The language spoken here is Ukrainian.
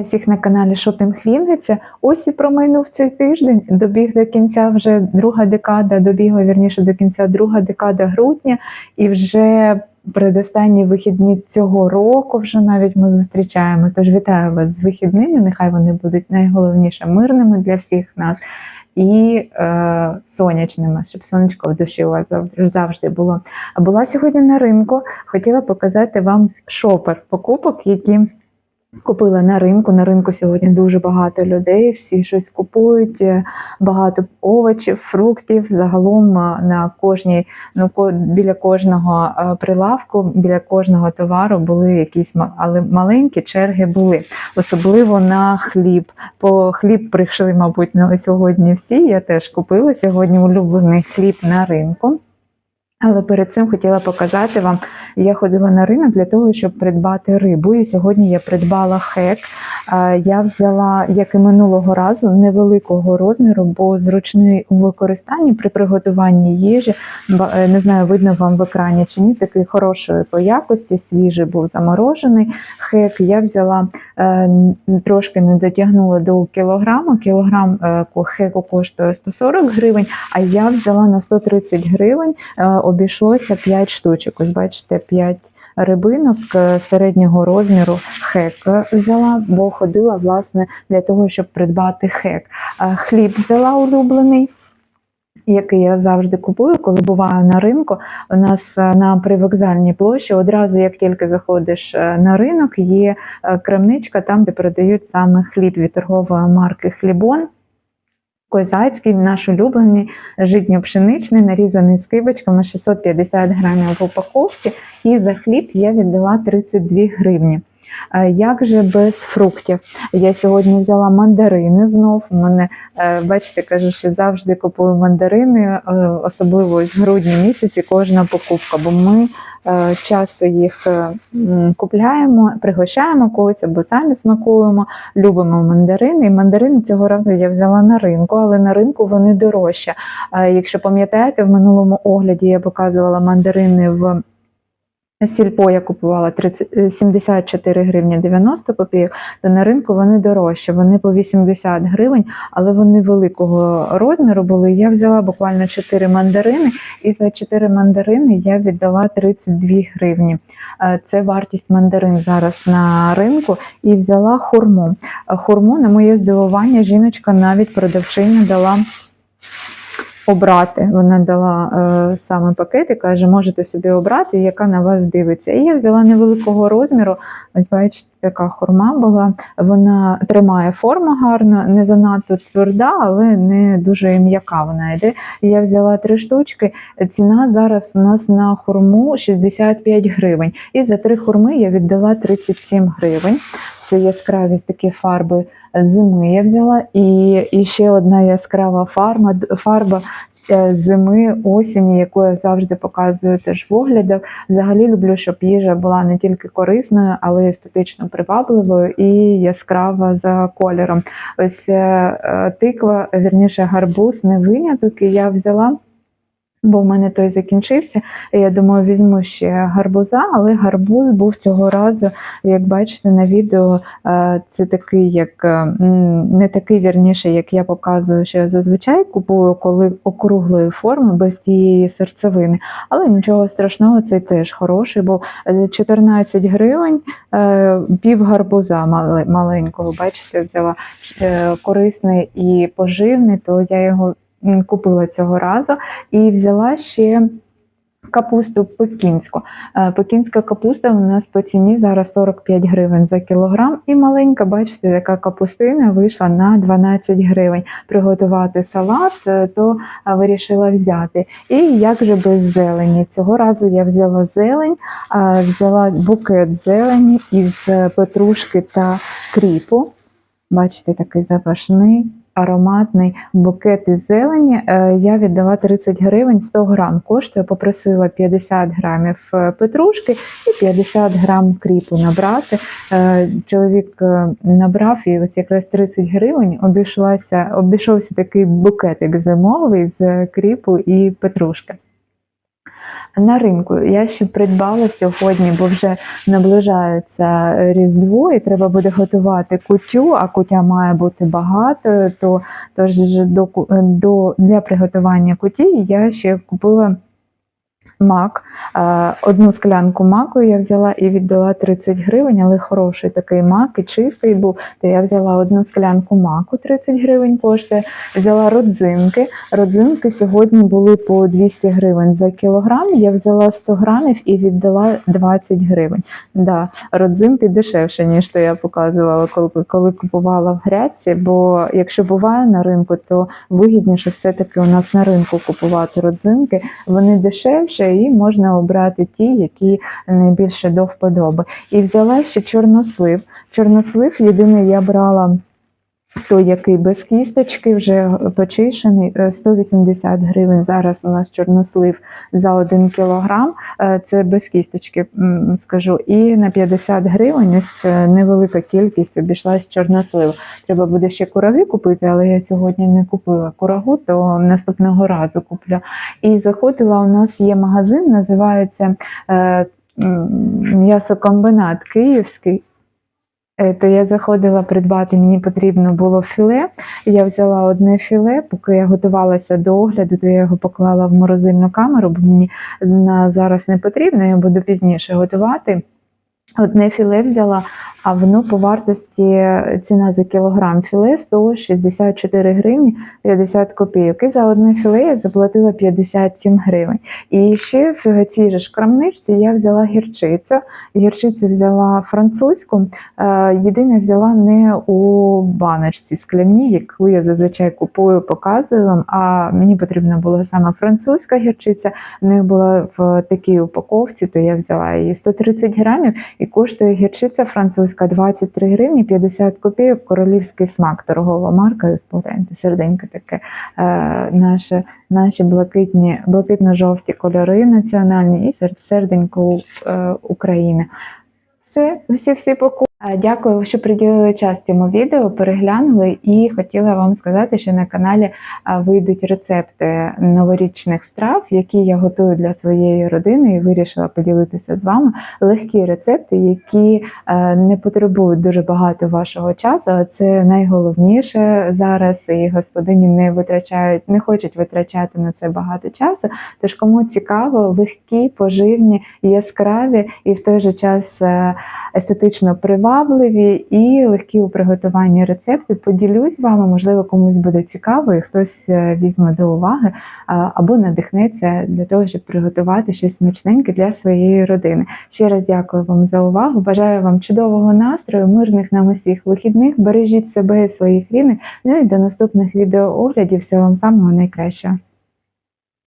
Всіх на каналі Шопінг Вінниця. Ось і промайнув цей тиждень. Добіг до кінця вже друга декада, добігла вірніше до кінця друга декада грудня, і вже передостанні вихідні цього року вже навіть ми зустрічаємо. Тож вітаю вас з вихідними. Нехай вони будуть найголовніше мирними для всіх нас. І е, сонячними, щоб сонечко в душі у вас завжди було. А була сьогодні на ринку. Хотіла показати вам шопер покупок, які Купила на ринку. На ринку сьогодні дуже багато людей, всі щось купують, багато овочів, фруктів. Загалом е, на кожній, ну біля кожного е, прилавку, біля кожного товару були якісь але маленькі черги були, особливо на хліб. По хліб прийшли, мабуть, на сьогодні всі. Я теж купила сьогодні улюблений хліб на ринку. Але перед цим хотіла показати вам, я ходила на ринок для того, щоб придбати рибу. І сьогодні я придбала хек. Я взяла, як і минулого разу, невеликого розміру, бо зручний у використанні при приготуванні їжі. Е, Не знаю, видно вам в екрані чи ні, такий хорошої по якості, свіжий був заморожений хек. Я взяла е, трошки не дотягнула до кілограму. Кілограм е, хеку коштує 140 гривень, а я взяла на 130 гривень обійшлося 5 штучок. Ось бачите, 5 рибинок е, середнього розміру хек взяла, бо ходила власне для того, щоб придбати хек. Хліб взяла улюблений. Який я завжди купую, коли буваю на ринку. У нас е, на привокзальній площі одразу, як тільки заходиш е, на ринок, є крамничка, там, де продають саме хліб від торгової марки Хлібон. Козацький, наш улюблений, житньо-пшеничний, нарізаний скибочками 650 грамів в упаковці. І за хліб я віддала 32 гривні. Е, Як же без фруктів? Я сьогодні взяла мандарини знов. У мене, е, бачите, кажу, що завжди купую мандарини, е, особливо в грудні місяці кожна покупка, бо ми часто їх е, купляємо, пригощаємо когось або самі смакуємо любимо мандарини. І мандарини цього разу я взяла на ринку, але на ринку вони дорожчі. Е, Якщо пам'ятаєте, в минулому огляді я показувала мандарини в. Сільпо я купувала 30, е, 74 гривні 90 копійок, то на ринку вони дорожчі, вони по 80 гривень, але вони великого розміру були. Я взяла буквально 4 мандарини, і за 4 мандарини я віддала 32 гривні. Е, Це вартість мандарин зараз на ринку і взяла хурму. Е, Хурму, на моє здивування, жіночка навіть продавчиня дала. Обрати, вона дала е, саме пакет і каже, можете собі обрати, яка на вас дивиться. І я взяла невеликого розміру. Ось бачите, така хурма була. Вона тримає форму гарно, не занадто тверда, але не дуже м'яка вона йде. Я взяла три штучки. Ціна зараз у нас на хурму 65 гривень. І за три хурми я віддала 37 гривень. Це яскравість такі фарби зими я взяла. І, і ще одна яскрава фарба, фарба е, зими, осені, яку я завжди показую теж в оглядах. Взагалі люблю, щоб їжа була не тільки корисною, але й естетично привабливою і яскрава за кольором. Ось е, е, тиква, вірніше, гарбуз не виняток, і я взяла. Бо в мене той закінчився. Я думаю, візьму ще гарбуза, але гарбуз був цього разу, як бачите на відео, е, це такий, як е, не такий вірніше, як я показую, що я зазвичай купую, коли округлої форми без тієї серцевини. Але нічого страшного, цей теж хороший, бо е, 14 гривень е, пів гарбуза маленького. Бачите, взяла корисний і поживний, то я його купила цього разу і взяла ще. Капусту пекінську. Е, Пекінська капуста у нас по ціні зараз 45 гривень за кілограм. І маленька, бачите, яка капустина вийшла на 12 гривень. Приготувати салат, е, то е, вирішила взяти. І як же без зелені? Цього разу я взяла зелень, взяла букет зелені із петрушки та кріпу. Бачите, такий запашний. Ароматний букет із зелені Е, я віддала 30 гривень 100 грам. Коштує, попросила 50 грамів е, петрушки і 50 грам кріпу набрати. Е, Чоловік набрав і ось якраз 30 гривень обійшлася, обійшовся такий букетик зимовий з кріпу і петрушки. На ринку я ще придбала сьогодні, бо вже наближається Різдво, і треба буде готувати кутю, а кутя має бути багато. То тож до, до для приготування куті я ще купила. Мак, Е, одну склянку маку я взяла і віддала 30 гривень, але хороший такий мак і чистий був. То я взяла одну склянку маку, 30 гривень коштує. Взяла родзинки. Родзинки сьогодні були по 200 гривень за кілограм. Я взяла 100 грамів і віддала 20 гривень. Да, родзинки дешевше, ніж то я показувала, коли, коли купувала в грядці. Бо якщо буває на ринку, то вигідніше все-таки у нас на ринку купувати родзинки. Вони дешевше і можна обрати ті, які найбільше до вподоби. І взяла ще чорнослив. Чорнослив єдиний я брала. Той, який без кісточки, вже почищений, е, 180 гривень. Зараз у нас чорнослив за 1 кілограм. Е, Це без кісточки, скажу. І на 50 гривень ось е, невелика кількість обійшлась чорносливу. Треба буде ще кураги купити, але я сьогодні не купила курагу, то наступного разу куплю. І заходила, у нас є магазин, називається е, м'ясокомбинат Київський. Е, То я заходила придбати, мені потрібно було філе. Я взяла одне філе, поки я готувалася до огляду, то я його поклала в морозильну камеру, бо мені зараз не потрібно, я буду пізніше готувати. Одне філе взяла, а воно по вартості ціна за кілограм філе 164 гривні 50 копійок. І за одне філе я заплатила 57 гривень. І ще в цій же крамничці я взяла гірчицю. Гірчицю взяла французьку. Е, Єдине взяла не у баночці скляній, яку я зазвичай купую, показую вам. А мені потрібна була саме французька гірчиця. В них була в такій упаковці, то я взяла її 130 грамів і коштує гірчиця французька 23 гривні 50 копійок. Королівський смак, торгова марка. Ось погляньте, серденько таке. Е, наше, наші блакитні, блакитно-жовті кольори національні і серденько е, України. Це всі всі покупки. Дякую, що приділили час цьому відео, переглянули і хотіла вам сказати, що на каналі вийдуть рецепти новорічних страв, які я готую для своєї родини, і вирішила поділитися з вами. Легкі рецепти, які не потребують дуже багато вашого часу. А це найголовніше зараз. І господині не витрачають, не хочуть витрачати на це багато часу. Тож, кому цікаво, легкі, поживні, яскраві і в той же час естетично привабливі і легкі у приготуванні рецепти. Поділюсь з вами, можливо, комусь буде цікаво, і хтось е, візьме до уваги або надихнеться для того, щоб приготувати щось смачненьке для своєї родини. Ще раз дякую вам за увагу. Бажаю вам чудового настрою, мирних нам усіх вихідних. Бережіть себе і своїх рідних. Ну і до наступних відеооглядів. Всього вам самого найкращого.